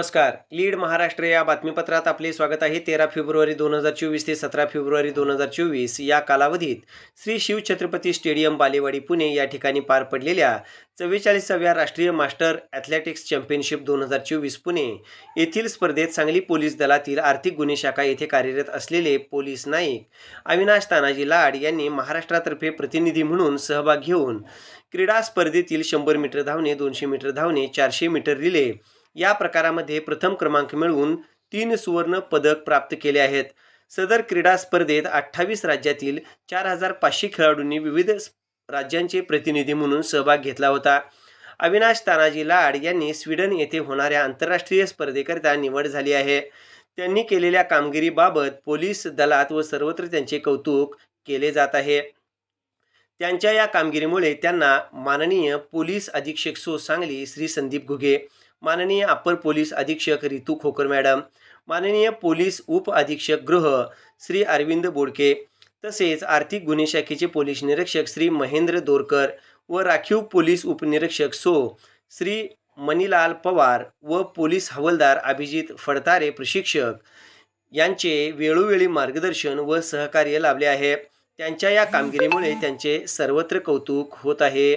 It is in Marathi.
नमस्कार. लीड महाराष्ट्र या बातमीपत्रात आपले स्वागत आहे. तेरा फेब्रुवारी दोन हजार चोवीस ते सतरा फेब्रुवारी दोन हजार चोवीस या कालावधीत श्री शिवछत्रपती स्टेडियम बालेवाडी पुणे या ठिकाणी पार पडलेल्या चव्वेचाळीसाव्या राष्ट्रीय मास्टर ॲथलेटिक्स चॅम्पियनशिप दोन हजार चोवीस पुणे येथील स्पर्धेत सांगली पोलीस दलातील आर्थिक गुन्हे शाखा येथे कार्यरत असलेले पोलीस नाईक अविनाश तानाजी लाड यांनी महाराष्ट्रातर्फे प्रतिनिधी म्हणून सहभाग घेऊन क्रीडा स्पर्धेतील शंभर मीटर धावणे दोनशे मीटर धावणे चारशे मीटर रिले या प्रकारामध्ये प्रथम क्रमांक मिळवून तीन सुवर्ण पदक प्राप्त केले आहेत. सदर क्रीडा स्पर्धेत अठ्ठावीस राज्यातील चार हजार पाचशे खेळाडूंनी विविध राज्यांचे प्रतिनिधी म्हणून सहभाग घेतला होता. अविनाश तानाजी लाड यांनी स्वीडन येथे होणाऱ्या आंतरराष्ट्रीय स्पर्धेकरिता निवड झाली आहे. त्यांनी केलेल्या कामगिरीबाबत पोलीस दलात व सर्वत्र त्यांचे कौतुक केले जात आहे. त्यांच्या या कामगिरीमुळे त्यांना माननीय पोलीस अधीक्षक सो सांगली श्री संदीप घुगे माननीय अप्पर पोलीस अधीक्षक रितू खोकर मॅडम माननीय पोलीस उप अधीक्षक गृह श्री अरविंद बोडके तसेच आर्थिक गुन्हे शाखेचे पोलीस निरीक्षक श्री महेंद्र दोरकर व राखीव पोलीस उपनिरीक्षक सो श्री मणिलाल पवार व पोलीस हवालदार अभिजित फडतारे प्रशिक्षक यांचे वेळोवेळी मार्गदर्शन व सहकार्य लाभले आहे. त्यांच्या या कामगिरीमुळे त्यांचे सर्वत्र कौतुक होत आहे.